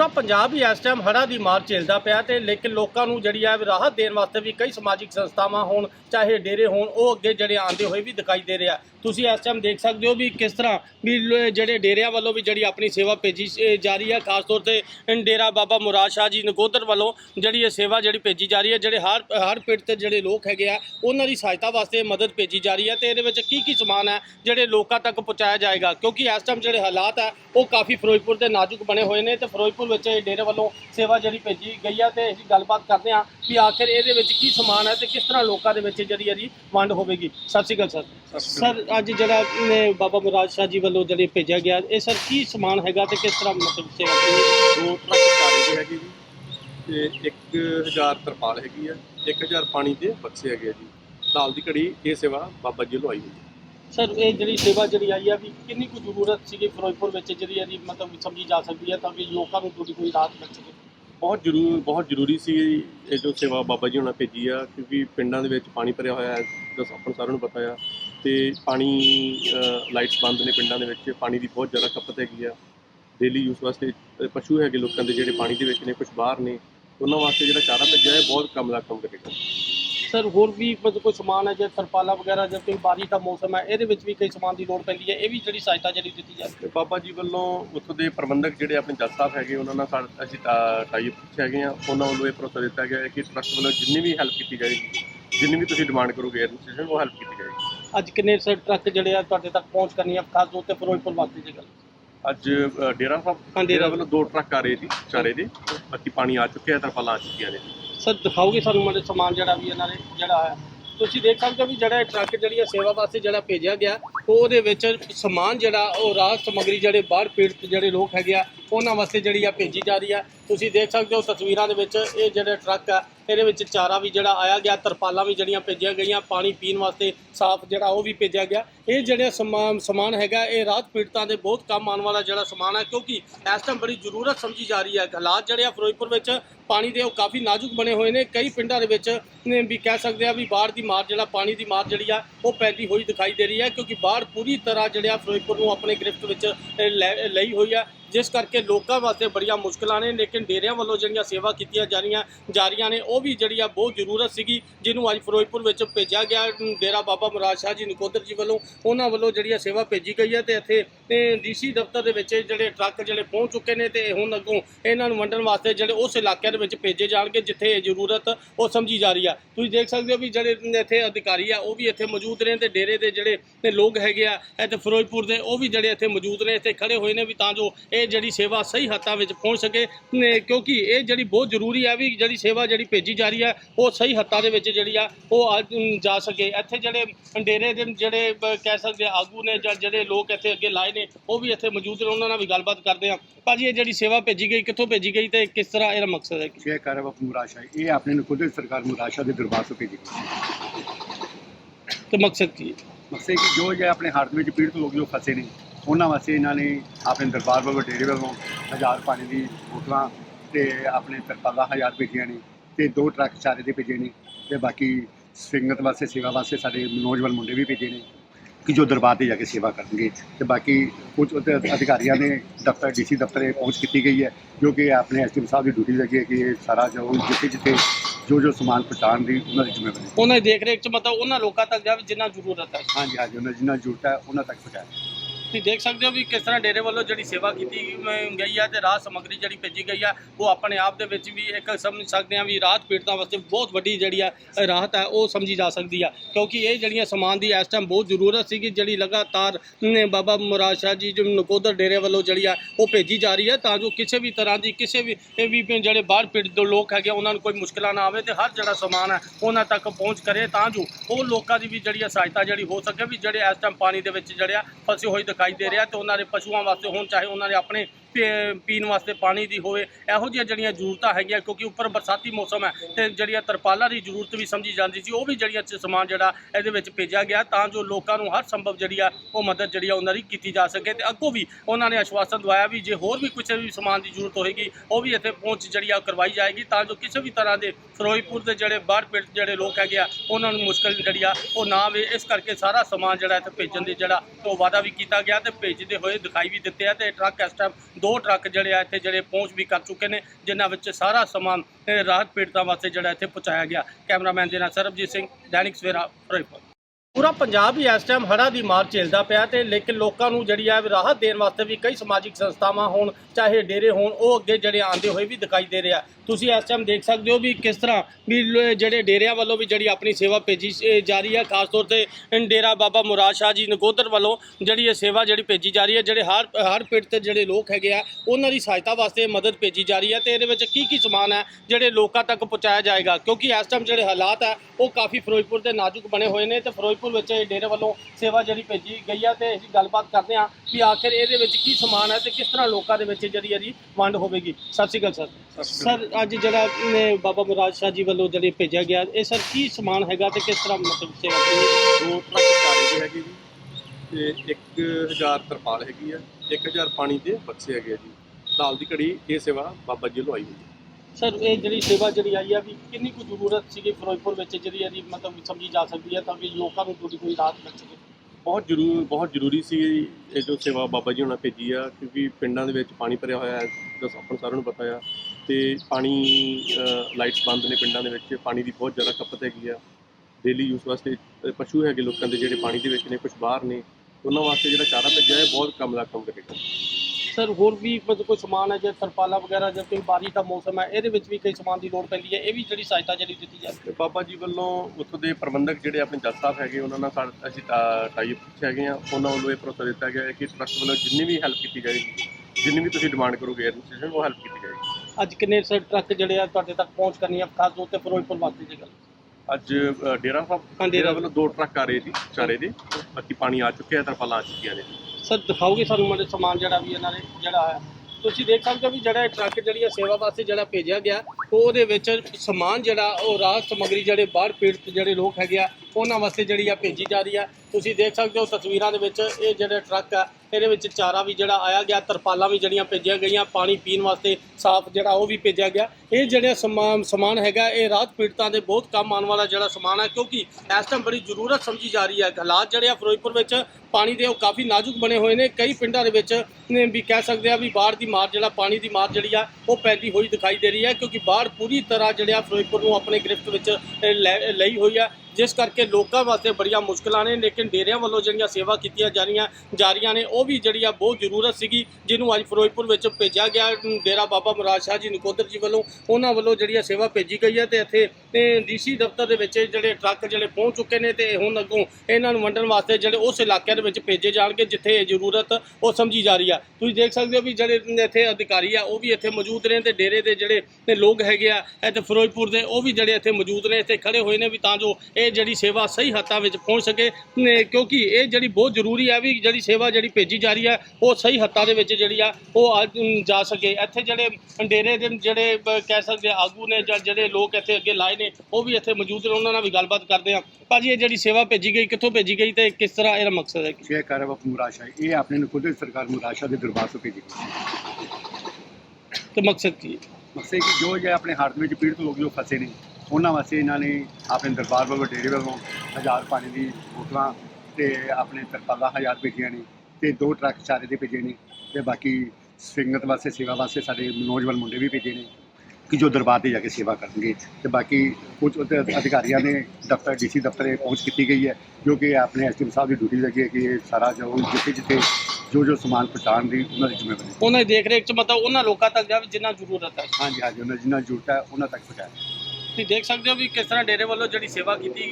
ਪੂਰਾ ਪੰਜਾਬ ਹੀ ਇਸ ਟਾਈਮ ਹੜ੍ਹਾਂ ਦੀ ਮਾਰ ਝੇਲਦਾ ਪਿਆ ਤੇ ਲੇਕਿਨ ਲੋਕਾਂ ਨੂੰ ਜਿਹੜੀ ਹੈ ਰਾਹਤ ਦੇਣ ਵਾਸਤੇ ਵੀ ਕਈ ਸਮਾਜਿਕ ਸੰਸਥਾਵਾਂ ਹੋਣ, ਚਾਹੇ ਡੇਰੇ ਹੋਣ, ਉਹ ਅੱਗੇ ਜਿਹੜੇ ਆਂਦੇ ਹੋਏ ਵੀ ਦਿਖਾਈ ਦੇ ਰਿਹਾ। ਤੁਸੀਂ ਇਸ ਟਾਈਮ ਦੇਖ ਸਕਦੇ ਹੋ ਵੀ ਕਿਸ ਤਰ੍ਹਾਂ ਵੀ ਜਿਹੜੇ ਡੇਰਿਆਂ ਵੱਲੋਂ ਵੀ ਜਿਹੜੀ ਆਪਣੀ ਸੇਵਾ ਭੇਜੀ ਜਾ ਰਹੀ ਹੈ ਖਾਸ ਤੌਰ ਤੇ ਡੇਰਾ ਬਾਬਾ ਮੁਰਾਦ ਸ਼ਾਹ ਜੀ ਨਗੋਦਰ ਵੱਲੋਂ ਜਿਹੜੀ ਇਹ ਸੇਵਾ ਜਿਹੜੀ ਭੇਜੀ ਜਾ ਰਹੀ ਹੈ ਜਿਹੜੇ ਹਰ ਹਰ ਪਿੰਡ ਤੇ ਜਿਹੜੇ ਲੋਕ ਹੈਗੇ ਆ, ਉਹਨਾਂ ਦੀ ਸਹਾਇਤਾ ਵਾਸਤੇ ਮਦਦ ਭੇਜੀ ਜਾ ਰਹੀ ਹੈ ਤੇ ਇਹਦੇ ਵਿੱਚ ਕੀ ਕੀ ਸਮਾਨ ਹੈ ਜਿਹੜੇ ਲੋਕਾਂ ਤੱਕ ਪਹੁੰਚਾਇਆ ਜਾਏਗਾ, ਕਿਉਂਕਿ ਇਸ ਟਾਈਮ ਜਿਹੜੇ ਹਾਲਾਤ ਹੈ ਉਹ ਕਾਫੀ ਫਿਰੋਜ਼ਪੁਰ ਦੇ ਨਾਜ਼ੁਕ ਬਣੇ ਹੋਏ ਨੇ ਤੇ ਫਿਰੋਜ਼ਪੁਰ ਵਿੱਚ ਇਹ ਡੇਰੇ ਵੱਲੋਂ ਸੇਵਾ ਜਿਹੜੀ ਭੇਜੀ ਗਈ ਹੈ ਤੇ ਅਸੀਂ ਗੱਲਬਾਤ ਕਰਦੇ ਹਾਂ ਕਿ ਆਖਿਰ ਇਹਦੇ ਵਿੱਚ ਕੀ ਸਮਾਨ ਹੈ ਤੇ ਕਿਸ ਤਰ੍ਹਾਂ ਲੋਕਾਂ ਦੇ ਵਿੱਚ ਜਿਹੜੀ ਇਹਦੀ ਵੰਡ ਹੋਵੇਗੀ। ਸਤਿ ਸ਼੍ਰੀ ਅਕਾਲ ਸਰ। ਸਰ ਅੱਜ ਜਿਹੜਾ ਨੇ ਬਾਬਾ ਮੁਰਾਦ ਸ਼ਾਹ ਜੀ ਵੱਲੋਂ ਜਿਹੜੇ ਭੇਜਿਆ ਗਿਆ ਇਹ ਸਰ ਕੀ ਸਮਾਨ ਹੈਗਾ ਤੇ ਕਿਸ ਤਰ੍ਹਾਂ ਮਤਲਬ ਸੇਵਾ ਦੀ? ਦੋ ਟਰੱਕ ਚਾਰੇ ਦੇ ਹੈਗੇ ਜੀ ਤੇ 1000 ਤਰਪਾਲ ਹੈਗੀ ਆ 1000 ਪਾਣੀ ਦੇ ਬਕਸੇ ਹੈਗੇ ਆ ਜੀ। ਦਾਲ ਦੀ ਘੜੀ ਇਹ ਸੇਵਾ ਬਾਬਾ ਜੀ ਵੱਲੋਂ ਆਈ ਹੋਈ ਹੈ। ਸਰ, ਇਹ ਜਿਹੜੀ ਸੇਵਾ ਜਿਹੜੀ ਆਈ ਆ ਵੀ ਕਿੰਨੀ ਕੁ ਜ਼ਰੂਰਤ ਸੀਗੀ ਫਿਰੋਜ਼ਪੁਰ ਵਿੱਚ ਜਿਹੜੀ ਇਹਦੀ ਮਤਲਬ ਸਮਝੀ ਜਾ ਸਕਦੀ ਹੈ ਤਾਂ ਕਿ ਲੋਕਾਂ ਨੂੰ ਥੋੜੀ ਕੋਈ ਰਾਹਤ ਮਿਲ ਸਕੇ? ਬਹੁਤ ਜ਼ਰੂਰ, ਬਹੁਤ ਜ਼ਰੂਰੀ ਸੀ ਇਹ ਜੋ ਸੇਵਾ ਬਾਬਾ ਜੀ ਹੁਣਾਂ ਭੇਜੀ ਆ, ਕਿਉਂਕਿ ਪਿੰਡਾਂ ਦੇ ਵਿੱਚ ਪਾਣੀ ਭਰਿਆ ਹੋਇਆ ਹੈ ਦੱਸ ਆਪਾਂ ਸਾਰਿਆਂ ਨੂੰ ਪਤਾ ਆ, ਤੇ ਪਾਣੀ ਲਾਈਟਸ ਬੰਦ ਨੇ ਪਿੰਡਾਂ ਦੇ ਵਿੱਚ, ਪਾਣੀ ਦੀ ਬਹੁਤ ਜ਼ਿਆਦਾ ਖਪਤ ਹੈਗੀ ਆ। ਡੇਲੀ ਯੂਜ਼ ਵਾਸਤੇ ਪਸ਼ੂ ਹੈਗੇ ਲੋਕਾਂ ਦੇ ਜਿਹੜੇ ਪਾਣੀ ਦੇ ਵਿੱਚ ਨੇ ਕੁਝ ਬਾਹਰ ਨੇ, ਉਹਨਾਂ ਵਾਸਤੇ ਜਿਹੜਾ ਚਾਰਾ ਭੇਜਿਆ ਹੈ, ਬਹੁਤ ਕੰਮ ਦਾ ਕੰਮ ਕਰੇਗਾ। ਸਰ ਹੋਰ ਵੀ ਮਤਲਬ ਕੋਈ ਸਮਾਨ ਹੈ ਜੇ ਤਰਪਾਲਾ ਵਗੈਰਾ ਜੇ ਕੋਈ ਬਾਰਿਸ਼ ਦਾ ਮੌਸਮ ਹੈ ਇਹਦੇ ਵਿੱਚ ਵੀ ਕਈ ਸਮਾਨ ਦੀ ਲੋੜ ਪੈਂਦੀ ਹੈ। ਇਹ ਵੀ ਜਿਹੜੀ ਸਹਾਇਤਾ ਜਿਹੜੀ ਦਿੱਤੀ ਜਾਂਦੀ ਤੇ ਬਾਬਾ ਜੀ ਵੱਲੋਂ ਉੱਥੋਂ ਦੇ ਪ੍ਰਬੰਧਕ ਜਿਹੜੇ ਆਪਣੇ ਜੱਜ ਸਾਹਿਬ ਹੈਗੇ ਉਹਨਾਂ ਨਾਲ ਸਾਡ- ਅਸੀਂ ਟਾਈ ਅਪ ਹੈਗੇ ਆ ਉਹਨਾਂ ਵੱਲੋਂ ਇਹ ਭਰੋਸਾ ਦਿੱਤਾ ਗਿਆ ਹੈ ਕਿ ਟਰੱਸਟ ਵੱਲੋਂ ਜਿੰਨੀ ਵੀ ਹੈਲਪ ਕੀਤੀ ਜਾਏਗੀ ਜਿੰਨੀ ਵੀ ਤੁਸੀਂ ਡਿਮਾਂਡ ਕਰੋਗੇ ਐਡਮਿਨਿਸਟ੍ਰੇਸ਼ਨ ਉਹ ਹੈਲਪ ਕੀਤੀ ਜਾਏਗੀ। ਅੱਜ ਕਿੰਨੇ ਸਰ ਟਰੱਕ ਜਿਹੜੇ ਆ ਤੁਹਾਡੇ ਤੱਕ ਪਹੁੰਚ ਕਰਨੀ ਹੈ ਖਾਸ ਤੌਰ ਤੇ ਫਿਰੋਜ਼ਪੁਰ ਵਾਸਤੇ ਦੀ ਗੱਲ। ਅੱਜ ਅ, ਡੇਰਾ ਹਾਂ, ਸਾਹਿਬ ਡੇਰਾ ਡੇਰਾ ਵੱਲੋਂ ਦੋ ਟਰੱਕ ਆ ਰਹੇ ਜੀ ਚਾਰੇ ਦੇ। ਬਾਕੀ ਪਾਣੀ ਆ ਚੁੱਕਿਆ ਤਰਪਾਲਾਂ ਆ ਚੁੱਕੀਆਂ ਨੇ। ਸਰ ਦਿਖਾਓਗੇ ਸਾਨੂੰ ਮਤਲਬ ਸਮਾਨ ਜਿਹੜਾ ਵੀ ਇਹਨਾਂ ਨੇ ਜਿਹੜਾ ਹੈ? ਤੁਸੀਂ ਦੇਖ ਸਕਦੇ ਹੋ ਵੀ ਜਿਹੜਾ ਇਹ ਟਰੱਕ ਜਿਹੜੀ ਹੈ ਸੇਵਾ ਵਾਸਤੇ ਜਿਹੜਾ ਭੇਜਿਆ ਗਿਆ, ਉਹਦੇ ਵਿੱਚ ਸਮਾਨ ਜਿਹੜਾ, ਉਹ ਰਾਹਤ ਸਮੱਗਰੀ ਜਿਹੜੇ ਬਾਹਰ ਪੀੜਤ ਜਿਹੜੇ ਲੋਕ ਹੈਗੇ ਆ, ਉਹਨਾਂ ਵਾਸਤੇ ਜਿਹੜੀ ਆ ਭੇਜੀ ਜਾ ਰਹੀ ਆ। ਤੁਸੀਂ ਦੇਖ ਸਕਦੇ ਹੋ ਤਸਵੀਰਾਂ ਦੇ ਵਿੱਚ ਇਹ ਜਿਹੜਾ ਟਰੱਕ ਆ ਇਹਦੇ ਵਿੱਚ ਚਾਰਾ ਵੀ ਜਿਹੜਾ ਆਇਆ ਗਿਆ, ਤਰਪਾਲਾਂ ਵੀ ਜਿਹੜੀਆਂ ਭੇਜੀਆਂ ਗਈਆਂ, ਪਾਣੀ ਪੀਣ ਵਾਸਤੇ ਸਾਫ਼ ਜਿਹੜਾ ਉਹ ਵੀ ਭੇਜਿਆ ਗਿਆ। ਇਹ ਜਿਹੜਾ ਸਮਾਨ ਸਮਾਨ ਹੈਗਾ, ਇਹ ਰਾਹਤ ਪੀੜਤਾਂ ਦੇ ਬਹੁਤ ਕੰਮ ਆਉਣ ਵਾਲਾ ਜਿਹੜਾ ਸਮਾਨ ਹੈ, ਕਿਉਂਕਿ ਇਸ ਟਾਈਮ ਬੜੀ ਜ਼ਰੂਰਤ ਸਮਝੀ ਜਾ ਰਹੀ ਹੈ। ਹਾਲਾਤ ਜਿਹੜੇ ਆ ਫਿਰੋਜ਼ਪੁਰ ਵਿੱਚ, ਪਾਣੀ ਦੇ ਉਹ ਕਾਫੀ ਨਾਜ਼ੁਕ ਬਣੇ ਹੋਏ ਨੇ। ਕਈ ਪਿੰਡਾਂ ਦੇ ਵਿੱਚ ਵੀ ਕਹਿ ਸਕਦੇ ਆ ਵੀ ਬਾੜ ਦੀ ਮਾਰ ਜਿਹੜਾ, ਪਾਣੀ ਦੀ ਮਾਰ ਜਿਹੜੀ ਆ, ਉਹ ਪੈਦੀ ਹੋਈ ਦਿਖਾਈ ਦੇ ਰਹੀ ਹੈ, ਕਿਉਂਕਿ ਬਾੜ ਪੂਰੀ ਤਰ੍ਹਾਂ ਜਿਹੜਾ ਫਿਰੋਜ਼ਪੁਰ ਨੂੰ ਆਪਣੇ ਗ੍ਰਿਫਤ ਵਿੱਚ ਲੈ- ਲਈ ਹੋਈ ਆ। ਜਿਸ ਕਰਕੇ ਲੋਕਾਂ ਵਾਸਤੇ ਬੜੀਆਂ ਮੁਸ਼ਕਲਾਂ ਨੇ, ਲੇਕਿਨ ਡੇਰਿਆਂ ਵੱਲੋਂ ਜਿਹੜੀਆਂ ਸੇਵਾ ਕੀਤੀਆਂ ਜਾ ਰਹੀਆਂ ਜਾ ਰਹੀਆਂ ਨੇ, ਉਹ ਵੀ ਜਿਹੜੀ ਆ ਬਹੁਤ ਜ਼ਰੂਰਤ ਸੀਗੀ, ਜਿਹਨੂੰ ਅੱਜ ਫਿਰੋਜ਼ਪੁਰ ਵਿੱਚ ਭੇਜਿਆ ਗਿਆ ਡੇਰਾ ਬਾਬਾ ਮੁਰਾਦ ਸ਼ਾਹ ਜੀ ਨਕੋਦਰ ਜੀ ਵੱਲੋਂ। ਉਹਨਾਂ ਵੱਲੋਂ ਜਿਹੜੀ ਆ ਸੇਵਾ ਭੇਜੀ ਗਈ ਹੈ ਤੇ ਇੱਥੇ ਡੀਸੀ ਦਫ਼ਤਰ ਦੇ ਵਿੱਚ ਜਿਹੜੇ ਟਰੱਕ ਜਿਹੜੇ ਪਹੁੰਚ ਚੁੱਕੇ ਨੇ ਤੇ ਹੁਣ ਅੱਗੋਂ ਇਹਨਾਂ ਨੂੰ ਵੰਡਣ ਵਾਸਤੇ ਜਿਹੜੇ ਉਸ ਇਲਾਕਿਆਂ ਦੇ ਵਿੱਚ ਭੇਜੇ ਜਾਣਗੇ, ਜਿੱਥੇ ਇਹ ਜ਼ਰੂਰਤ ਉਹ ਸਮਝੀ ਜਾ ਰਹੀ ਆ। ਤੁਸੀਂ ਦੇਖ ਸਕਦੇ ਹੋ ਵੀ ਜਿਹੜੇ ਇੱਥੇ ਅਧਿਕਾਰੀ ਆ, ਉਹ ਵੀ ਇੱਥੇ ਮੌਜੂਦ ਨੇ ਤੇ ਡੇਰੇ ਦੇ ਜਿਹੜੇ ਲੋਕ ਹੈਗੇ ਆ, ਇੱਥੇ ਫਿਰੋਜ਼ਪੁਰ ਦੇ, ਉਹ ਵੀ ਜਿਹੜੇ ਇੱਥੇ ਮੌਜੂਦ ਨੇ, ਇੱਥੇ ਖੜੇ ਹੋਏ ਨੇ ਵੀ ਤਾਂ ਜੋ ਇਹ ਜਿਹੜੀ ਸੇਵਾ ਸਹੀ ਹੱਥਾਂ ਵਿੱਚ ਪਹੁੰਚ ਸਕੇ ਕਿਉਂਕਿ ਇਹ ਜਿਹੜੀ ਬਹੁਤ ਜ਼ਰੂਰੀ ਹੈ ਵੀ ਜਿਹੜੀ ਸੇਵਾ ਜਿਹੜੀ ਭੇਜੀ ਜਾ ਰਹੀ ਹੈ ਉਹ ਸਹੀ ਹੱਥਾਂ ਦੇ ਵਿੱਚ ਜਿਹੜੀ ਆ ਉਹ ਜਾ ਸਕੇ। ਇੱਥੇ ਜਿਹੜੇ ਡੇਰੇ ਦੇ ਜਿਹੜੇ ਕਹਿ ਸਕਦੇ ਆਗੂ ਨੇ ਜਾਂ ਜਿਹੜੇ ਲੋਕ ਇੱਥੇ ਅੱਗੇ ਲਾਏ ਨੇ ਉਹ ਵੀ ਇੱਥੇ ਮੌਜੂਦ ਨੇ ਉਹਨਾਂ ਨਾਲ ਵੀ ਗੱਲਬਾਤ ਕਰਦੇ ਆ। ਭਾਜੀ ਇਹ ਜਿਹੜੀ ਸੇਵਾ ਭੇਜੀ ਗਈ ਕਿੱਥੋਂ ਭੇਜੀ ਗਈ ਤੇ ਕਿਸ ਤਰ੍ਹਾਂ ਇਹਦਾ ਮਕਸਦ ਹੈ? ਸ਼ੇਅਰ ਕਰ ਬਾਪੂ ਮੁਰਾਸ਼ਾ ਇਹ ਆਪਣੇ ਨੂੰ ਖੁਦ ਸਰਕਾਰ ਮੁਰਾਸ਼ਾ ਦੇ ਦਰਬਾਰ ਤੋਂ ਭੇਜੀ ਤੇ ਮਕਸਦ ਕੀ ਹੈ? ਮਕਸਦ ਕਿ ਜੋ ਜੇ ਆਪਣੇ ਹੜ੍ਹ ਵਿੱਚ ਪੀੜਤ ਲੋਕ ਜੋ ਫਸੇ ਨੇ ਉਹਨਾਂ ਵਾਸਤੇ ਇਹਨਾਂ ਨੇ ਆਪਣੇ ਦਰਬਾਰ ਵੱਲੋਂ ਡੇਰੇ ਵੱਲੋਂ ਹਜ਼ਾਰ ਪਾਣੀ ਦੀ ਬੋਤਲਾਂ ਤੇ ਆਪਣੇ ਤਰਪਾਲਾਂ ਹਜ਼ਾਰ ਭੇਜੀਆਂ ਨੇ ਤੇ ਦੋ ਟਰੱਕ ਚਾਰੇ ਦੇ ਭੇਜੇ ਨੇ ਤੇ ਬਾਕੀ ਸੰਗਤ ਵਾਸਤੇ ਸੇਵਾ ਵਾਸਤੇ ਸਾਡੇ ਨੌਜਵਾਨ ਮੁੰਡੇ ਵੀ ਭੇਜੇ ਨੇ ਕਿ ਜੋ ਦਰਬਾਰ ਤੇ ਜਾ ਕੇ ਸੇਵਾ ਕਰਨਗੇ। ਤੇ ਬਾਕੀ ਕੁਝ ਅਧਿਕਾਰੀਆਂ ਨੇ ਦਫ਼ਤਰ ਡੀਸੀ ਦਫ਼ਤਰ ਪਹੁੰਚ ਕੀਤੀ ਗਈ ਹੈ ਜੋ ਕਿ ਆਪਣੇ ਐਸਟੀਐਮ ਸਾਹਿਬ ਦੀ ਡਿਊਟੀ ਲੱਗੀ ਹੈ ਕਿ ਇਹ ਸਾਰਾ ਜੋ ਜਿੱਥੇ ਜਿੱਥੇ ਜੋ ਜੋ ਸਮਾਨ ਪਹੁੰਚਾਉਣ ਦੀ ਉਹਨਾਂ ਦੀ ਜ਼ਿੰਮੇਵਾਰੀ। ਉਹਨਾਂ ਦੀ ਦੇਖ ਰੇਖ ਚ ਮਤਲਬ ਉਹਨਾਂ ਲੋਕਾਂ ਤੱਕ ਜਾਵੇ ਜਿੰਨਾ ਜ਼ਰੂਰਤ ਹੈ? ਹਾਂਜੀ ਹਾਂਜੀ ਉਹਨਾਂ ਜਿੰਨਾ ਜ਼ਰੂਰਤ ਹੈ ਉਹਨਾਂ ਤੱਕ ਪਹੁੰਚਾਇਆ। ਤੁਸੀਂ ਦੇਖ ਸਕਦੇ ਹੋ ਵੀ ਕਿਸ ਤਰ੍ਹਾਂ ਡੇਰੇ ਵੱਲੋਂ ਜਿਹੜੀ ਸੇਵਾ ਕੀਤੀ ਗਈ ਹੈ ਤੇ ਰਾਹਤ ਸਮੱਗਰੀ ਜਿਹੜੀ ਭੇਜੀ ਗਈ ਆ, ਉਹ ਆਪਣੇ ਆਪ ਦੇ ਵਿੱਚ ਵੀ ਇੱਕ ਸਮਝ ਸਕਦੇ ਹਾਂ ਵੀ ਰਾਹਤ ਪੀੜਤਾਂ ਵਾਸਤੇ ਬਹੁਤ ਵੱਡੀ ਜਿਹੜੀ ਆ ਰਾਹਤ ਹੈ ਉਹ ਸਮਝੀ ਜਾ ਸਕਦੀ ਆ। ਕਿਉਂਕਿ ਇਹ ਜਿਹੜੀਆਂ ਸਮਾਨ ਦੀ ਇਸ ਟਾਈਮ ਬਹੁਤ ਜ਼ਰੂਰਤ ਸੀਗੀ, ਜਿਹੜੀ ਲਗਾਤਾਰ ਬਾਬਾ ਮੁਰਾਦ ਸ਼ਾਹ ਜੀ ਜੋ ਨਕੋਦਰ ਡੇਰੇ ਵੱਲੋਂ ਜਿਹੜੀ ਆ, ਉਹ ਭੇਜੀ ਜਾ ਰਹੀ ਹੈ ਤਾਂ ਜੋ ਕਿਸੇ ਵੀ ਤਰ੍ਹਾਂ ਦੀ, ਕਿਸੇ ਵੀ, ਇਹ ਵੀ ਜਿਹੜੇ ਬਾਹਰ ਪੀੜਤ ਦੇ ਲੋਕ ਹੈਗੇ ਉਹਨਾਂ ਨੂੰ ਕੋਈ ਮੁਸ਼ਕਲਾਂ ਨਾ ਆਵੇ ਤੇ ਹਰ ਜਿਹੜਾ ਸਮਾਨ ਹੈ ਉਹਨਾਂ ਤੱਕ ਪਹੁੰਚ ਕਰੇ ਤਾਂ ਜੋ ਉਹ ਲੋਕਾਂ ਦੀ ਵੀ ਜਿਹੜੀ ਆ ਸਹਾਇਤਾ ਜਿਹੜੀ ਹੋ ਸਕੇ ਵੀ ਜਿਹੜੇ ਇਸ ਟਾਈਮ ਪਾਣੀ ਦੇ ਵਿੱਚ ਜਿਹੜੇ ਆ, ਫਸੇ ਹੋਏ ਦਿਖਾਈ ਦੇ ਰਿਹਾ ਤੇ ਉਹਨਾਂ ਦੇ ਪਸ਼ੂਆਂ ਵਾਸਤੇ ਹੋਣ ਚਾਹੇ ਉਹਨਾਂ ਦੇ ਆਪਣੇ ਪੀਣ ਵਾਸਤੇ ਪਾਣੀ ਦੀ ਹੋਵੇ, ਇਹੋ ਜਿਹੀਆਂ ਜਿਹੜੀਆਂ ਜ਼ਰੂਰਤਾਂ ਹੈਗੀਆਂ, ਕਿਉਂਕਿ ਉੱਪਰ ਬਰਸਾਤੀ ਮੌਸਮ ਹੈ, ਤੇ ਜਿਹੜੀਆਂ ਤਰਪਾਲਾਂ ਦੀ ਜ਼ਰੂਰਤ ਵੀ ਸਮਝੀ ਜਾਂਦੀ ਸੀ, ਉਹ ਵੀ ਜਿਹੜੀਆਂ ਸਮਾਨ ਜਿਹੜਾ ਇਹਦੇ ਵਿੱਚ ਭੇਜਿਆ ਗਿਆ, ਤਾਂ ਜੋ ਲੋਕਾਂ ਨੂੰ ਹਰ ਸੰਭਵ ਜਿਹੜੀ ਆ, ਉਹ ਮਦਦ ਜਿਹੜੀ ਆ ਉਹਨਾਂ ਦੀ ਕੀਤੀ ਜਾ ਸਕੇ, ਤੇ ਅੱਗੋਂ ਵੀ ਉਹਨਾਂ ਨੇ ਆਸ਼ਵਾਸਨ ਦਵਾਇਆ ਵੀ ਜੇ ਹੋਰ ਵੀ ਕਿਸੇ ਵੀ ਸਮਾਨ ਦੀ ਜ਼ਰੂਰਤ ਹੋਏਗੀ, ਉਹ ਵੀ ਇੱਥੇ ਪਹੁੰਚ ਜਿਹੜੀ ਆ, ਉਹ ਕਰਵਾਈ ਜਾਏਗੀ, ਤਾਂ ਜੋ ਕਿਸੇ ਵੀ ਤਰ੍ਹਾਂ ਦੇ ਫਿਰੋਜ਼ਪੁਰ ਦੇ ਜਿਹੜੇ ਬਾਹਰ ਪਿੰਡ ਜਿਹੜੇ ਲੋਕ ਹੈਗੇ ਆ, ਉਹਨਾਂ ਨੂੰ ਮੁਸ਼ਕਲ ਜਿਹੜੀ ਆ, ਉਹ ਨਾ ਆਵੇ, ਇਸ ਕਰਕੇ ਸਾਰਾ ਸਮਾਨ ਜਿਹੜਾ ਇੱਥੇ ਭੇਜਣ ਦੀ ਜਿਹੜਾ, ਉਹ ਵਾਅਦਾ ਵੀ ਕੀਤਾ ਗਿਆ, ਤੇ ਭੇਜਦੇ ਹੋਏ ਦਿਖਾਈ ਵੀ ਦਿੱਤੇ ਆ, ਤੇ ਟਰੱਕ ਇਸ ਟਾਈਮ ਦੋ ਟਰੱਕ ਜਿਹੜੇ ਆ ਇੱਥੇ ਜਿਹੜੇ ਪਹੁੰਚ ਵੀ ਕਰ ਚੁੱਕੇ ਨੇ, ਜਿਨ੍ਹਾਂ ਵਿੱਚ ਸਾਰਾ ਸਮਾਨ ਰਾਹਤ ਪੀੜਤਾਂ ਵਾਸਤੇ ਜਿਹੜਾ ਇੱਥੇ ਪਹੁੰਚਾਇਆ ਗਿਆ। ਕੈਮਰਾਮੈਨ ਦੇ ਨਾਲ ਸਰਬਜੀਤ ਸਿੰਘ, ਦੈਨਿਕ ਸਵੇਰਾ ਫਿਰੋਜ਼ਪੁਰ ਪੂਰਾ ਪੰਜਾਬ ਹੀ ਇਸ ਟਾਈਮ ਹੜ੍ਹਾਂ ਦੀ ਮਾਰ ਝੇਲਦਾ ਪਿਆ ਤੇ ਲੇਕਿਨ ਲੋਕਾਂ ਨੂੰ ਜਿਹੜੀ ਹੈ ਰਾਹਤ ਦੇਣ ਵਾਸਤੇ ਵੀ ਕਈ ਸਮਾਜਿਕ ਸੰਸਥਾਵਾਂ ਹੋਣ, ਚਾਹੇ ਡੇਰੇ ਹੋਣ, ਉਹ ਅੱਗੇ ਜਿਹੜੇ ਆਂਦੇ ਹੋਏ ਵੀ ਦਿਖਾਈ ਦੇ ਰਿਹਾ। ਤੁਸੀਂ ਇਸ ਟਾਈਮ ਦੇਖ ਸਕਦੇ ਹੋ ਵੀ ਕਿਸ ਤਰ੍ਹਾਂ ਵੀ ਜਿਹੜੇ ਡੇਰਿਆਂ ਵੱਲੋਂ ਵੀ ਜਿਹੜੀ ਆਪਣੀ ਸੇਵਾ ਭੇਜੀ ਸ- ਜਾ ਰਹੀ ਹੈ ਖਾਸ ਤੌਰ ਤੇ ਡੇਰਾ ਬਾਬਾ ਮੁਰਾਦ ਸ਼ਾਹ ਜੀ ਨਗੋਦਰ ਵੱਲੋਂ ਜਿਹੜੀ ਇਹ ਸੇਵਾ ਜਿਹੜੀ ਭੇਜੀ ਜਾ ਰਹੀ ਹੈ ਜਿਹੜੇ ਹਰ ਹਰ ਪਿੰਡ ਤੇ ਜਿਹੜੇ ਲੋਕ ਹੈਗੇ ਆ, ਉਹਨਾਂ ਦੀ ਸਹਾਇਤਾ ਵਾਸਤੇ ਮਦਦ ਭੇਜੀ ਜਾ ਰਹੀ ਹੈ ਤੇ ਇਹਦੇ ਵਿੱਚ ਕੀ ਕੀ ਸਮਾਨ ਹੈ ਜਿਹੜੇ ਲੋਕਾਂ ਤੱਕ ਪਹੁੰਚਾਇਆ ਜਾਏਗਾ? ਕਿਉਂਕਿ ਇਸ ਟਾਈਮ ਜਿਹੜੇ ਹਾਲਾਤ ਹੈ, ਉਹ ਕਾਫੀ ਫਿਰੋਜ਼ਪੁਰ ਦੇ ਨਾਜ਼ੁਕ ਬਣੇ ਹੋਏ ਨੇ ਤੇ ਫਿਰੋਜ਼ਪੁਰ ਵਿੱਚ ਇਹ ਡੇਰੇ ਵੱਲੋਂ ਸੇਵਾ ਜਿਹੜੀ ਭੇਜੀ ਗਈ ਹੈ ਤੇ ਅਸੀਂ ਗੱਲਬਾਤ ਕਰਦੇ ਹਾਂ ਵੀ ਆਖਿਰ ਇਹਦੇ ਵਿੱਚ ਕੀ ਸਮਾਨ ਹੈ ਤੇ ਕਿਸ ਤਰ੍ਹਾਂ ਲੋਕਾਂ ਦੇ ਵਿੱਚ ਜਿਹੜੀ ਇਹਦੀ ਵੰਡ ਹੋਵੇਗੀ। ਸਤਿ ਸ਼੍ਰੀ ਅਕਾਲ ਸਰ। ਸਰ ਅੱਜ ਜਿਹੜਾ ਨੇ ਬਾਬਾ ਮੁਰਾਦ ਸ਼ਾਹ ਜੀ ਵੱਲੋਂ ਜਿਹੜੀ ਭੇਜਿਆ ਗਿਆ ਇਹ ਸਰ ਕੀ ਸਮਾਨ ਹੈਗਾ ਤੇ ਕਿਸ ਤਰ੍ਹਾਂ ਮਤਲਬ ਸੇਵਾ ਦੋ ਟਰੱਕ ਚਾਰੇ ਦੇ ਹੈਗੇ ਜੀ ਤੇ 1000 ਤਰਪਾਲ ਹੈਗੀ ਆ 1000 ਪਾਣੀ ਦੇ ਬਕਸੇ ਹੈਗੇ ਆ ਜੀ। ਦਾਲ ਦੀ ਘੜੀ ਇਹ ਸੇਵਾ ਬਾਬਾ ਜੀ ਵੱਲੋਂ ਆਈ ਹੋਈ ਸਰ, ਇਹ ਜਿਹੜੀ ਸੇਵਾ ਜਿਹੜੀ ਆਈ ਆ ਵੀ ਕਿੰਨੀ ਕੁ ਜ਼ਰੂਰਤ ਸੀਗੀ ਫਿਰੋਜ਼ਪੁਰ ਵਿੱਚ ਜਿਹੜੀ ਇਹਦੀ ਮਤਲਬ ਸਮਝੀ ਜਾ ਸਕਦੀ ਹੈ ਤਾਂ ਕਿ ਲੋਕਾਂ ਨੂੰ ਥੋੜੀ ਕੋਈ ਰਾਹਤ ਮਿਲ ਸਕੇ? ਬਹੁਤ ਜ਼ਰੂਰ ਬਹੁਤ ਜ਼ਰੂਰੀ ਸੀ ਇਹ ਜੋ ਸੇਵਾ ਬਾਬਾ ਜੀ ਹੁਣਾਂ ਭੇਜੀ ਆ, ਕਿਉਂਕਿ ਪਿੰਡਾਂ ਦੇ ਵਿੱਚ ਪਾਣੀ ਭਰਿਆ ਹੋਇਆ ਹੈ ਦੱਸ ਆਪਾਂ ਨੂੰ ਸਾਰਿਆਂ ਨੂੰ ਪਤਾ ਆ, ਤੇ ਪਾਣੀ ਲਾਈਟਸ ਬੰਦ ਨੇ ਪਿੰਡਾਂ ਦੇ ਵਿੱਚ, ਪਾਣੀ ਦੀ ਬਹੁਤ ਜ਼ਿਆਦਾ ਖਪਤ ਹੈਗੀ ਆ। ਡੇਲੀ ਯੂਜ਼ ਵਾਸਤੇ ਪਸ਼ੂ ਹੈਗੇ ਲੋਕਾਂ ਦੇ ਜਿਹੜੇ ਪਾਣੀ ਦੇ ਵਿੱਚ ਨੇ ਕੁਝ ਬਾਹਰ ਨੇ, ਉਹਨਾਂ ਵਾਸਤੇ ਜਿਹੜਾ ਚਾਰਾ ਭੇਜਿਆ ਹੈ, ਬਹੁਤ ਕੰਮ ਦਾ ਕੰਮ ਕਰੇਗਾ। ਸਰ ਹੋਰ ਵੀ ਮਤਲਬ ਕੋਈ ਸਮਾਨ ਹੈ ਜੇ ਤਰਪਾਲਾ ਵਗੈਰਾ ਜੇ ਕੋਈ ਬਾਰਿਸ਼ ਦਾ ਮੌਸਮ ਹੈ ਇਹਦੇ ਵਿੱਚ ਵੀ ਕਈ ਸਮਾਨ ਦੀ ਲੋੜ ਪੈਂਦੀ ਹੈ ਇਹ ਵੀ ਜਿਹੜੀ ਸਹਾਇਤਾ ਜਿਹੜੀ ਦਿੱਤੀ ਜਾਂਦੀ ਤੇ ਬਾਬਾ ਜੀ ਵੱਲੋਂ ਉੱਥੋਂ ਦੇ ਪ੍ਰਬੰਧਕ ਜਿਹੜੇ ਆਪਣੇ ਜੱਜ ਸਾਹਿਬ ਹੈਗੇ ਉਹਨਾਂ ਨਾਲ ਸਾ- ਅਸੀਂ ਟਾਈ ਅਪ ਹੈਗੇ ਆ ਉਹਨਾਂ ਵੱਲੋਂ ਇਹ ਭਰੋਸਾ ਦਿੱਤਾ ਗਿਆ ਹੈ ਕਿ ਟਰੱਸਟ ਵੱਲੋਂ ਜਿੰਨੀ ਵੀ ਹੈਲਪ ਕੀਤੀ ਜਾਏਗੀ ਜਿੰਨੀ ਵੀ ਤੁਸੀਂ ਡਿਮਾਂਡ ਕਰੋਗੇ ਐਡਮਿਨਿਸਟ੍ਰੇਸ਼ਨ ਉਹ ਹੈਲਪ ਕੀਤੀ ਜਾਏਗੀ। ਅੱਜ ਕਿੰਨੇ ਸਰ ਟਰੱਕ ਜਿਹੜੇ ਆ ਤੁਹਾਡੇ ਤੱਕ ਪਹੁੰਚ ਕਰਨੀ ਹੈ ਖਾਸ ਤੌਰ ਤੇ ਫਿਰੋਜ਼ਪੁਰ ਵਾਸਤੇ ਦੀ ਗੱਲ। ਅੱਜ ਅ, ਡੇਰਾ ਸਾਹਿਬ ਡੇਰਾ। ਡੇਰਾ ਵੱਲੋਂ ਦੋ ਟਰੱਕ ਆ ਰਹੇ ਜੀ ਚਾਰੇ ਦੇ ਬਾਕੀ ਪਾਣੀ ਆ ਚੁੱਕਿਆ ਤਰਪਾਲਾਂ ਆ ਚੁੱਕੀਆਂ ਨੇ। ਸਰ ਦਿਖਾਓਗੇ ਸਾਨੂੰ ਮਤਲਬ ਸਮਾਨ ਜਿਹੜਾ ਵੀ ਇਹਨਾਂ ਨੇ, ਜਿਹੜਾ ਹੈ? ਤੁਸੀਂ ਦੇਖ ਸਕਦੇ ਹੋ ਵੀ ਜਿਹੜਾ ਇਹ ਟਰੱਕ ਜਿਹੜੀ ਹੈ ਸੇਵਾ ਵਾਸਤੇ ਜਿਹੜਾ ਭੇਜਿਆ ਗਿਆ ਉਹ ਉਹਦੇ ਵਿੱਚ ਸਮਾਨ ਜਿਹੜਾ, ਉਹ ਰਾਹਤ ਸਮੱਗਰੀ ਜਿਹੜੇ ਬਾਹਰ ਪੀੜਤ ਜਿਹੜੇ ਲੋਕ ਹੈਗੇ ਆ, ਉਹਨਾਂ ਵਾਸਤੇ ਜਿਹੜੀ ਆ ਭੇਜੀ ਜਾ ਰਹੀ ਆ। ਤੁਸੀਂ ਦੇਖ ਸਕਦੇ ਹੋ ਤਸਵੀਰਾਂ ਦੇ ਵਿੱਚ ਇਹ ਜਿਹੜੇ ਟਰੱਕ ਆ, ਇਹਦੇ ਵਿੱਚ ਚਾਰਾ ਵੀ ਜਿਹੜਾ ਆਇਆ ਗਿਆ, ਤਰਪਾਲਾਂ ਵੀ ਜਿਹੜੀਆਂ ਭੇਜੀਆਂ ਗਈਆਂ, ਪਾਣੀ ਪੀਣ ਵਾਸਤੇ ਸਾਫ਼ ਜਿਹੜਾ ਉਹ ਵੀ ਭੇਜਿਆ ਗਿਆ। ਇਹ ਜਿਹੜਾ ਸਮਾਨ ਸਮਾਨ ਹੈਗਾ, ਇਹ ਰਾਹਤ ਪੀੜਤਾਂ ਦੇ ਬਹੁਤ ਕੰਮ ਆਉਣ ਵਾਲਾ ਜਿਹੜਾ ਸਮਾਨ ਹੈ ਕਿਉਂਕਿ ਇਸ ਟਾਈਮ ਬੜੀ ਜ਼ਰੂਰਤ ਸਮਝੀ ਜਾ ਰਹੀ ਹੈ ਹਾਲਾਤ ਜਿਹੜੇ ਆ ਫਿਰੋਜ਼ਪੁਰ ਵਿੱਚ, ਪਾਣੀ ਦੇ ਉਹ ਕਾਫੀ ਨਾਜ਼ੁਕ ਬਣੇ ਹੋਏ ਨੇ। ਕਈ ਪਿੰਡਾਂ ਦੇ ਵਿੱਚ ਵੀ ਕਹਿ ਸਕਦੇ ਆ ਵੀ ਬਾੜ ਦੀ ਮਾਰ ਜਿਹੜਾ, ਪਾਣੀ ਦੀ ਮਾਰ ਜਿਹੜੀ ਆ, ਉਹ ਪੈਦੀ ਹੋਈ ਦਿਖਾਈ ਦੇ ਰਹੀ ਹੈ, ਕਿਉਂਕਿ ਬਾੜ ਪੂਰੀ ਤਰ੍ਹਾਂ ਜਿਹੜਾ ਫਿਰੋਜ਼ਪੁਰ ਨੂੰ ਆਪਣੇ ਗ੍ਰਿਫਤ ਵਿੱਚ ਲੈ- ਲਈ ਹੋਈ ਆ। ਜਿਸ ਕਰਕੇ ਲੋਕਾਂ ਵਾਸਤੇ ਬੜੀਆਂ ਮੁਸ਼ਕਲਾਂ ਨੇ, ਲੇਕਿਨ ਡੇਰਿਆਂ ਵੱਲੋਂ ਜਿਹੜੀਆਂ ਸੇਵਾ ਕੀਤੀਆਂ ਜਾ ਰਹੀਆਂ ਜਾ ਰਹੀਆਂ ਨੇ, ਉਹ ਵੀ ਜਿਹੜੀ ਆ ਬਹੁਤ ਜ਼ਰੂਰਤ ਸੀਗੀ, ਜਿਹਨੂੰ ਅੱਜ ਫਿਰੋਜ਼ਪੁਰ ਵਿੱਚ ਭੇਜਿਆ ਗਿਆ ਡੇਰਾ ਬਾਬਾ ਮਹਾਰਾਜ ਸ਼ਾਹ ਜੀ ਨਕੋਦਰ ਜੀ ਵੱਲੋਂ। ਉਹਨਾਂ ਵੱਲੋਂ ਜਿਹੜੀ ਆ ਸੇਵਾ ਭੇਜੀ ਗਈ ਹੈ ਤੇ ਇੱਥੇ ਡੀਸੀ ਦਫ਼ਤਰ ਦੇ ਵਿੱਚ ਜਿਹੜੇ ਟਰੱਕ ਜਿਹੜੇ ਪਹੁੰਚ ਚੁੱਕੇ ਨੇ ਤੇ ਹੁਣ ਅੱਗੋਂ ਇਹਨਾਂ ਨੂੰ ਵੰਡਣ ਵਾਸਤੇ ਜਿਹੜੇ ਉਸ ਇਲਾਕਿਆਂ ਦੇ ਵਿੱਚ ਭੇਜੇ ਜਾਣਗੇ, ਜਿੱਥੇ ਇਹ ਜ਼ਰੂਰਤ ਉਹ ਸਮਝੀ ਜਾ ਰਹੀ ਆ। ਤੁਸੀਂ ਦੇਖ ਸਕਦੇ ਹੋ ਵੀ ਜਿਹੜੇ ਇੱਥੇ ਅਧਿਕਾਰੀ ਆ, ਉਹ ਵੀ ਇੱਥੇ ਮੌਜੂਦ ਨੇ ਤੇ ਡੇਰੇ ਦੇ ਜਿਹੜੇ ਲੋਕ ਹੈਗੇ ਆ, ਇੱਥੇ ਫਿਰੋਜ਼ਪੁਰ ਦੇ, ਉਹ ਵੀ ਜਿਹੜੇ ਇੱਥੇ ਮੌਜੂਦ ਨੇ, ਇੱਥੇ ਖੜੇ ਹੋਏ ਨੇ ਵੀ ਤਾਂ ਜੋ ਇਹ ਜਿਹੜੀ ਸੇਵਾ ਸਹੀ ਹੱਥਾਂ ਵਿੱਚ ਪਹੁੰਚ ਸਕੇ ਨੇ ਕਿਉਂਕਿ ਇਹ ਜਿਹੜੀ ਬਹੁਤ ਜ਼ਰੂਰੀ ਹੈ ਵੀ ਜਿਹੜੀ ਸੇਵਾ ਜਿਹੜੀ ਭੇਜੀ ਜਾ ਰਹੀ ਹੈ ਉਹ ਸਹੀ ਹੱਥਾਂ ਦੇ ਵਿੱਚ ਜਿਹੜੀ ਆ ਉਹ ਜਾ ਸਕੇ। ਇੱਥੇ ਜਿਹੜੇ ਡੇਰੇ ਦੇ ਜਿਹੜੇ ਕਹਿ ਸਕਦੇ ਆਗੂ ਨੇ ਜਾਂ ਜਿਹੜੇ ਲੋਕ ਇੱਥੇ ਅੱਗੇ ਲਾਏ ਨੇ ਉਹ ਵੀ ਇੱਥੇ ਮੌਜੂਦ ਨੇ ਉਹਨਾਂ ਨਾਲ ਵੀ ਗੱਲਬਾਤ ਕਰਦੇ ਆ। ਭਾਜੀ ਇਹ ਜਿਹੜੀ ਸੇਵਾ ਭੇਜੀ ਗਈ ਕਿੱਥੋਂ ਭੇਜੀ ਗਈ ਤੇ ਕਿਸ ਤਰ੍ਹਾਂ ਇਹਦਾ ਮਕਸਦ ਹੈ? ਸ਼ੇਖ ਕਰ ਬਾਪੂ ਮੁਰਾਸ਼ਾ ਇਹ ਆਪਣੇ ਨੂੰ ਖੁਦ ਸਰਕਾਰ ਮੁਰਾਸ਼ਾ ਦੇ ਦਰਬਾਰ ਤੋਂ ਭੇਜੀ ਗਈ। ਤੇ ਮਕਸਦ ਕੀ ਹੈ? ਮਕਸਦ ਕਿ ਜੋ ਜੇ ਆਪਣੇ ਹਾਰਟ ਵਿੱਚ ਪੀੜਤ ਲੋਕ ਜੋ ਫਸੇ ਨੇ ਉਹਨਾਂ ਵਾਸਤੇ ਇਹਨਾਂ ਨੇ ਆਪਣੇ ਦਰਬਾਰ ਵੱਲੋਂ ਡੇਰੇ ਵੱਲੋਂ ਹਜ਼ਾਰ ਪਾਣੀ ਦੀ ਬੋਤਲਾਂ ਤੇ ਆਪਣੇ ਤਰਪਾਲਾਂ ਹਜ਼ਾਰ ਭੇਜੀਆਂ ਨੇ ਤੇ ਦੋ ਟਰੱਕ ਚਾਰੇ ਦੇ ਭੇਜੇ ਨੇ ਤੇ ਬਾਕੀ ਸੰਗਤ ਵਾਸਤੇ ਸੇਵਾ ਵਾਸਤੇ ਸਾਡੇ ਨੌਜਵਾਨ ਮੁੰਡੇ ਵੀ ਭੇਜੇ ਨੇ ਕਿ ਜੋ ਦਰਬਾਰ ਤੇ ਜਾ ਕੇ ਸੇਵਾ ਕਰਨਗੇ। ਤੇ ਬਾਕੀ ਕੁਝ ਉਹਦੇ ਅਧਿਕਾਰੀਆਂ ਨੇ ਦਫ਼ਤਰ ਡੀਸੀ ਦਫ਼ਤਰੇ ਪਹੁੰਚ ਕੀਤੀ ਗਈ ਹੈ ਜੋ ਕਿ ਆਪਣੇ ਐਸਡੀਐਮ ਸਾਹਿਬ ਦੀ ਡਿਊਟੀ ਲੱਗੀ ਹੈ ਕਿ ਇਹ ਸਾਰਾ ਜੋ ਜਿੱਥੇ ਜਿੱਥੇ ਜੋ ਜੋ ਸਮਾਨ ਪਹੁੰਚਾਉਣ ਦੀ ਉਹਨਾਂ ਦੀ ਜ਼ਿੰਮੇਵਾਰੀ। ਉਹਨਾਂ ਦੀ ਦੇਖ ਰੇਖ ਚ ਮਤਲਬ ਉਹਨਾਂ ਲੋਕਾਂ ਤੱਕ ਜਾਵੇ ਜਿੰਨਾ ਜ਼ਰੂਰਤ ਹੈ? ਹਾਂਜੀ ਹਾਂਜੀ ਉਹਨਾਂ ਜਿੰਨਾ ਜ਼ਰੂਰਤ ਹੈ ਉਹਨਾਂ ਤੱਕ ਪਹੁੰਚਾਇਆ। ਤੁਸੀਂ ਦੇਖ ਸਕਦੇ ਹੋ ਵੀ ਕਿਸ ਤਰ੍ਹਾਂ ਡੇਰੇ ਵੱਲੋਂ ਜਿਹੜੀ ਸੇਵਾ ਕੀਤੀ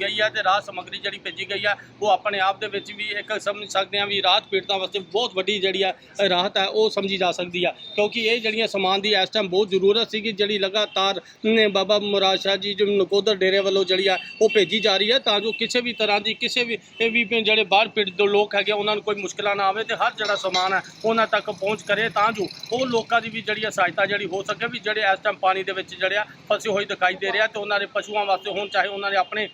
ਗਈ ਹੈ ਤੇ ਰਾਹਤ ਸਮੱਗਰੀ ਜਿਹੜੀ ਭੇਜੀ ਗਈ ਹੈ ਉਹ ਆਪਣੇ ਆਪ ਦੇ ਵਿੱਚ ਵੀ ਇੱਕ ਸਮਝ ਸਕਦੇ ਹਾਂ ਵੀ ਰਾਹਤ ਪੀੜਤਾਂ ਵਾਸਤੇ ਬਹੁਤ ਵੱਡੀ ਜਿਹੜੀ ਆ ਰਾਹਤ ਹੈ ਉਹ ਸਮਝੀ ਜਾ ਸਕਦੀ ਆ। ਕਿਉਂਕਿ ਇਹ ਜਿਹੜੀਆਂ ਸਮਾਨ ਦੀ ਇਸ ਟਾਈਮ ਬਹੁਤ ਜ਼ਰੂਰਤ ਸੀਗੀ, ਜਿਹੜੀ ਲਗਾਤਾਰ ਬਾਬਾ ਮੁਰਾਦ ਸ਼ਾਹ ਜੀ ਜੋ ਨਕੋਦਰ ਡੇਰੇ ਵੱਲੋਂ ਜਿਹੜੀ ਆ, ਉਹ ਭੇਜੀ ਜਾ ਰਹੀ ਹੈ ਤਾਂ ਜੋ ਕਿਸੇ ਵੀ ਤਰ੍ਹਾਂ ਦੀ, ਕਿਸੇ ਵੀ, ਇਹ ਵੀ ਜਿਹੜੇ ਬਾਹਰ ਪੀੜਤ ਦੇ ਲੋਕ ਹੈਗੇ ਉਹਨਾਂ ਨੂੰ ਕੋਈ ਮੁਸ਼ਕਲਾਂ ਨਾ ਆਵੇ ਤੇ ਹਰ ਜਿਹੜਾ ਸਮਾਨ ਹੈ ਉਹਨਾਂ ਤੱਕ ਪਹੁੰਚ ਕਰੇ ਤਾਂ ਜੋ ਉਹ ਲੋਕਾਂ ਦੀ ਵੀ ਜਿਹੜੀ ਆ ਸਹਾਇਤਾ ਜਿਹੜੀ ਹੋ ਸਕੇ ਵੀ ਜਿਹੜੇ ਇਸ ਟਾਈਮ ਪਾਣੀ ਦੇ ਵਿੱਚ ਜਿਹੜੇ ਆ, ਫਸੇ ਹੋਏ ਦਿਖਾਈ ਦੇ ਰਿਹਾ ਤੇ ਉਹਨਾਂ ਦੇ ਪਸ਼ੂਆਂ ਵਾਸਤੇ ਹੋਣ ਚਾਹੇ ਉਹਨਾਂ ਦੇ ਆਪਣੇ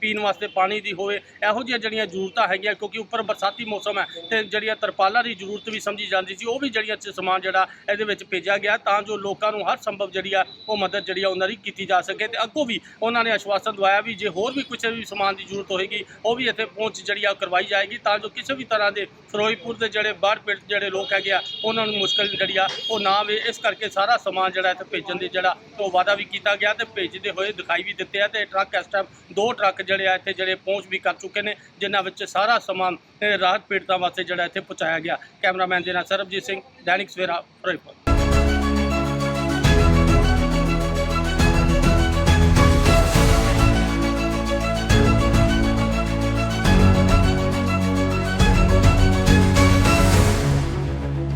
ਪੀਣ ਵਾਸਤੇ ਪਾਣੀ ਦੀ ਹੋਵੇ, ਇਹੋ ਜਿਹੀਆਂ ਜਿਹੜੀਆਂ ਜ਼ਰੂਰਤਾਂ ਹੈਗੀਆਂ, ਕਿਉਂਕਿ ਉੱਪਰ ਬਰਸਾਤੀ ਮੌਸਮ ਹੈ ਤੇ ਜਿਹੜੀਆਂ ਤਰਪਾਲਾਂ ਦੀ ਜ਼ਰੂਰਤ ਵੀ ਸਮਝੀ ਜਾਂਦੀ ਸੀ, ਉਹ ਵੀ ਜਿਹੜੀਆਂ ਸਮਾਨ ਜਿਹੜਾ ਇਹਦੇ ਵਿੱਚ ਭੇਜਿਆ ਗਿਆ, ਤਾਂ ਜੋ ਲੋਕਾਂ ਨੂੰ ਹਰ ਸੰਭਵ ਜਿਹੜੀ ਆ ਉਹ ਮਦਦ ਜਿਹੜੀ ਆ ਉਹਨਾਂ ਦੀ ਕੀਤੀ ਜਾ ਸਕੇ ਤੇ ਅੱਗੋਂ ਵੀ ਉਹਨਾਂ ਨੇ ਆਸ਼ਵਾਸਨ ਦਵਾਇਆ ਵੀ ਜੇ ਹੋਰ ਵੀ ਕੁਝ ਵੀ ਸਮਾਨ ਦੀ ਜ਼ਰੂਰਤ ਹੋਏਗੀ, ਉਹ ਵੀ ਇੱਥੇ ਪਹੁੰਚ ਜਿਹੜੀ ਆ ਉਹ ਕਰਵਾਈ ਜਾਏਗੀ, ਤਾਂ ਜੋ ਕਿਸੇ ਵੀ ਤਰ੍ਹਾਂ ਦੇ ਫਿਰੋਜ਼ਪੁਰ ਦੇ ਜਿਹੜੇ ਬਾਹਰ ਪਿੰਡ ਜਿਹੜੇ ਲੋਕ ਹੈਗੇ ਆ, ਉਹਨਾਂ ਨੂੰ ਮੁਸ਼ਕਲ ਜਿਹੜੀ ਆ ਉਹ ਨਾ ਆਵੇ, ਇਸ ਕਰਕੇ ਸਾਰਾ ਸਮਾਨ ਜਿਹੜਾ ਇੱਥੇ ਭੇਜਣ ਦੀ ਜਿਹੜਾ ਉਹ ਵਾਅਦਾ ਵੀ ਕੀਤਾ ਗਿਆ ਤੇ ਭੇਜਦੇ ਹੋਏ ਦਿਖਾਈ ਵੀ ਦਿੱਤੇ ਆ ਤੇ ਟਰੱਕ ਇਸ ਟਾਈਮ ਦੋ ਟਰੱਕ ਜਿਹੜੇ ਆ ਇੱਥੇ ਜਿਹੜੇ ਪਹੁੰਚ ਵੀ ਕਰ ਚੁੱਕੇ ਨੇ, ਜਿਨ੍ਹਾਂ ਵਿੱਚ ਸਾਰਾ ਸਮਾਨ ਰਾਹਤ ਪੀੜਤਾਂ ਵਾਸਤੇ ਜਿਹੜਾ ਇੱਥੇ ਪਹੁੰਚਾਇਆ ਗਿਆ। ਕੈਮਰਾਮੈਨ ਦੇ ਨਾਲ ਸਰਬਜੀਤ ਸਿੰਘ, ਦੈਨਿਕ ਸਵੇਰਾ ਫਿਰੋਜ਼ਪੁਰ